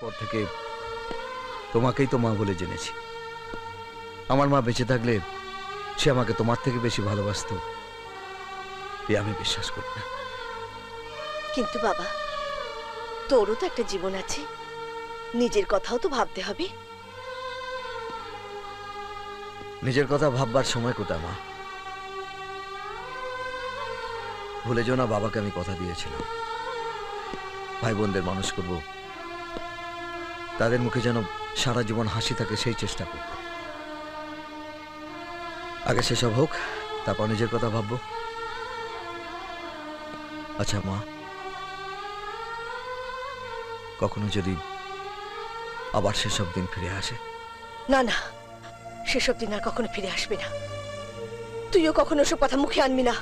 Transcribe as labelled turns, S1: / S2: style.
S1: পর থেকে তোমাকেই তো মা বলে জেনেছি। আমার মা বেঁচে থাকলে সে আমাকে তোমার থেকে বেশি ভালোবাসতো এ আমি বিশ্বাস করি না।
S2: কিন্তু বাবা তোরও তো একটা জীবন আছে। নিজের কথাও তো ভাবতে হবে।
S1: নিজের কথা ভাববার সময় কোথায় মা? ভুলে যেও না বাবাকে আমি কথা দিয়েছিলাম। ভাই বোনদের মানুষ করব তাদের মুখে যেন সারা জীবন হাসি থাকে, সেই চেষ্টা করব। আগে সেসব হোক, তারপর নিজের কথা ভাববো। আচ্ছা মা। কখনো যদি আবার সেসব দিন ফিরে আসে?
S2: না না। সেসব দিন আর কখনো ফিরে আসবে না। তুইও কখনো সব কথা মুখে আনবি না।